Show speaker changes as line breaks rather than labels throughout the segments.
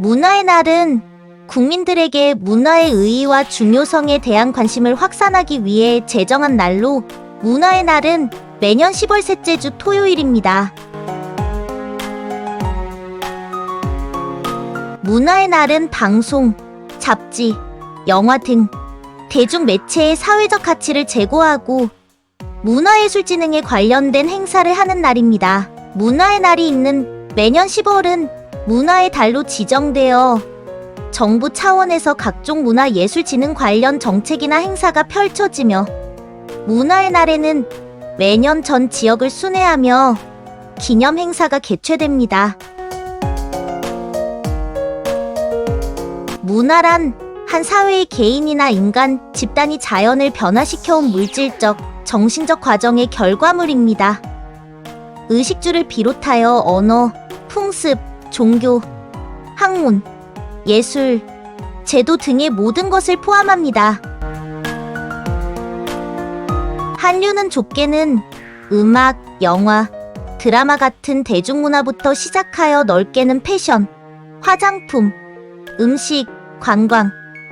문화의 날은 국민들에게 문화의 의의와 중요성에 대한 관심을 확산하기 위해 제정한 날로 문화의 날은 매년 10월 셋째 주 토요일입니다. 문화의 날은 방송, 잡지, 영화 등 대중 매체의 사회적 가치를 제고하고 문화예술진흥에 관련된 행사를 하는 날입니다. 문화의 날이 있는 매년 10월은 문화의 달로 지정되어 정부 차원에서 각종 문화예술진흥 관련 정책이나 행사가 펼쳐지며 문화의 날에는 매년 전 지역을 순회하며 기념 행사가 개최됩니다. 문화란 한 사회의 개인이나 인간, 집단이 자연을 변화시켜온 물질적, 정신적 과정의 결과물입니다. 의식주를 비롯하여 언어, 풍습, 종교, 학문, 예술, 제도 등의 모든 것을 포함합니다. 한류는 좁게는 음악, 영화, 드라마 같은 대중문화부터 시작하여 넓게는 패션, 화장품, 음식, 관광,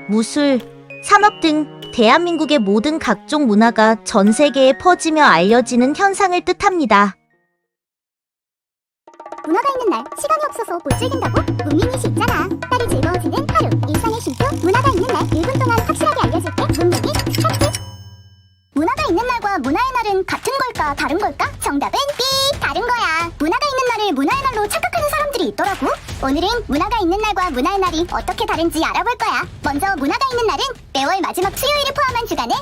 무술, 산업 등 대한민국의 모든 각종 문화가 전 세계에 퍼지며 알려지는 현상을 뜻합니다.
문화가 있는 날 시간이 없어서 못 즐긴다고? 문민이 씨 있잖아 딸이 즐거워지는 하루 일상의 쉼표 문화가 있는 날 1분 동안 확실하게 알려줄게 문민이 하트 문화가 있는 날과 문화의 날은 같은 걸까 다른 걸까? 정답은 B 다른 거야 문화가 있는 날을 문화의 날로 착각하는 사람들이 있더라고 오늘은 문화가 있는 날과 문화의 날이 어떻게 다른지 알아볼 거야 먼저 문화가 있는 날은 매월 마지막 수요일을 포함한 주간에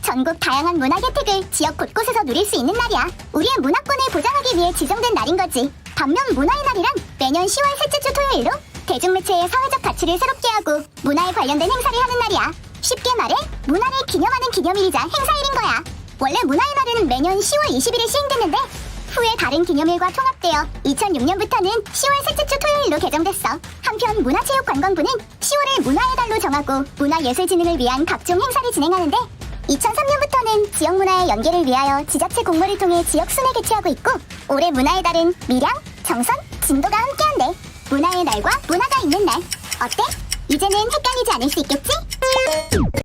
전국 다양한 문화 혜택을 지역 곳곳에서 누릴 수 있는 날이야. 우리의 문화권을 보장하기 위해 지정된 날인 거지. 반면 문화의 날이란 매년 10월 셋째 주 토요일로 대중매체의 사회적 가치를 새롭게 하고 문화에 관련된 행사를 하는 날이야. 쉽게 말해 문화를 기념하는 기념일이자 행사일인 거야. 원래 문화의 날은 매년 10월 20일에 시행됐는데 후에 다른 기념일과 통합되어 2006년부터는 10월 셋째 주 토요일로 개정됐어. 한편 문화체육관광부는 10월을 문화의 달로 정하고 문화예술진흥을 위한 각종 행사를 진행하는데 2003년부터는 지역 문화의 연계를 위하여 지자체 공모를 통해 지역 순회 개최하고 있고 올해 문화의 달은 밀양, 정선, 진도가 함께한대. 문화의 날과 문화가 있는 날 어때? 이제는 헷갈리지 않을 수 있겠지?